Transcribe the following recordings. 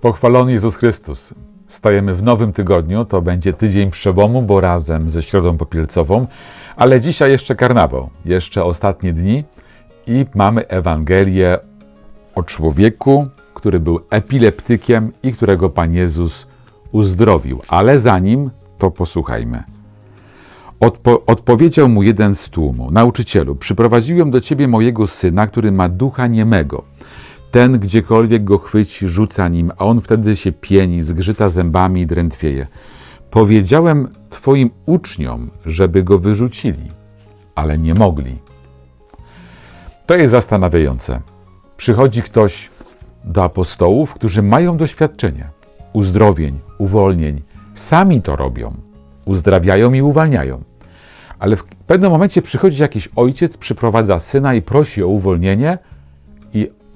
Pochwalony Jezus Chrystus. Stajemy w nowym tygodniu, to będzie tydzień przełomu, bo razem ze Środą Popielcową, ale dzisiaj jeszcze karnawał, jeszcze ostatnie dni i mamy Ewangelię o człowieku, który był epileptykiem i którego Pan Jezus uzdrowił. Ale zanim to posłuchajmy. Odpo- odpowiedział mu jeden z tłumu: Nauczycielu, przyprowadziłem do ciebie mojego syna, który ma ducha niemego. Ten, gdziekolwiek go chwyci, rzuca nim, a on wtedy się pieni, zgrzyta zębami i drętwieje. Powiedziałem twoim uczniom, żeby go wyrzucili, ale nie mogli. To jest zastanawiające. Przychodzi ktoś do apostołów, którzy mają doświadczenie uzdrowień, uwolnień, sami to robią, uzdrawiają i uwalniają. Ale w pewnym momencie przychodzi jakiś ojciec, przyprowadza syna i prosi o uwolnienie,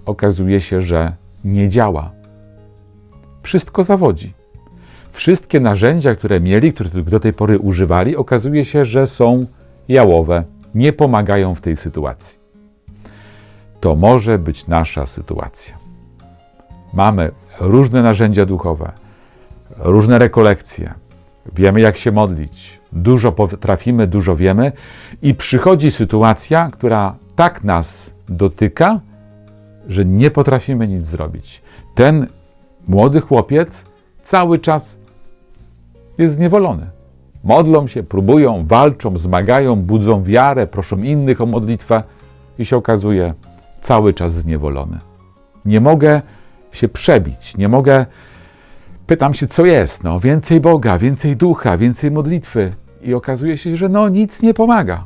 okazuje się, że nie działa. Wszystko zawodzi. Wszystkie narzędzia, które mieli, które do tej pory używali, okazuje się, że są jałowe, nie pomagają w tej sytuacji. To może być nasza sytuacja. Mamy różne narzędzia duchowe, różne rekolekcje, wiemy jak się modlić, dużo potrafimy, dużo wiemy, i przychodzi sytuacja, która tak nas dotyka, że nie potrafimy nic zrobić. Ten młody chłopiec cały czas jest zniewolony. Modlą się, próbują, walczą, zmagają, budzą wiarę, proszą innych o modlitwę i się okazuje cały czas zniewolony. Nie mogę się przebić, nie mogę. Pytam się, co jest? No, więcej Boga, więcej ducha, więcej modlitwy. I okazuje się, że no, nic nie pomaga.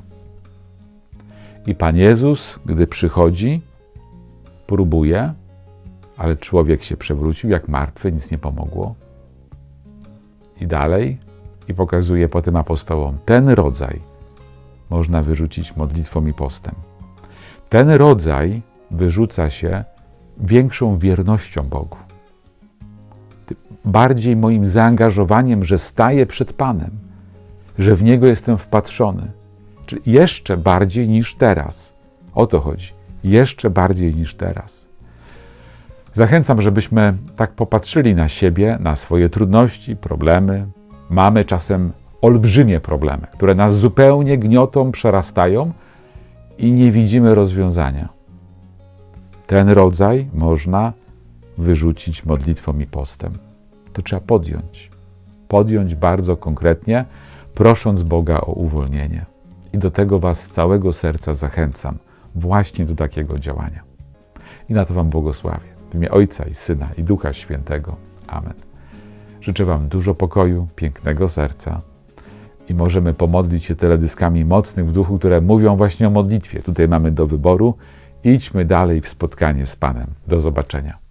I Pan Jezus, gdy przychodzi, próbuje, ale człowiek się przewrócił jak martwy, nic nie pomogło. I dalej, i pokazuje potem apostołom, ten rodzaj można wyrzucić modlitwą i postem. Ten rodzaj wyrzuca się większą wiernością Bogu. Bardziej moim zaangażowaniem, że staję przed Panem, że w Niego jestem wpatrzony. Czy jeszcze bardziej niż teraz. O to chodzi jeszcze bardziej niż teraz. Zachęcam, żebyśmy tak popatrzyli na siebie, na swoje trudności, problemy. Mamy czasem olbrzymie problemy, które nas zupełnie gniotą, przerastają i nie widzimy rozwiązania. Ten rodzaj można wyrzucić modlitwą i postem. To trzeba podjąć. Podjąć bardzo konkretnie, prosząc Boga o uwolnienie. I do tego Was z całego serca zachęcam właśnie do takiego działania. I na to Wam błogosławię. W imię Ojca i Syna i Ducha Świętego. Amen. Życzę Wam dużo pokoju, pięknego serca i możemy pomodlić się teledyskami mocnych w duchu, które mówią właśnie o modlitwie. Tutaj mamy do wyboru. Idźmy dalej w spotkanie z Panem. Do zobaczenia.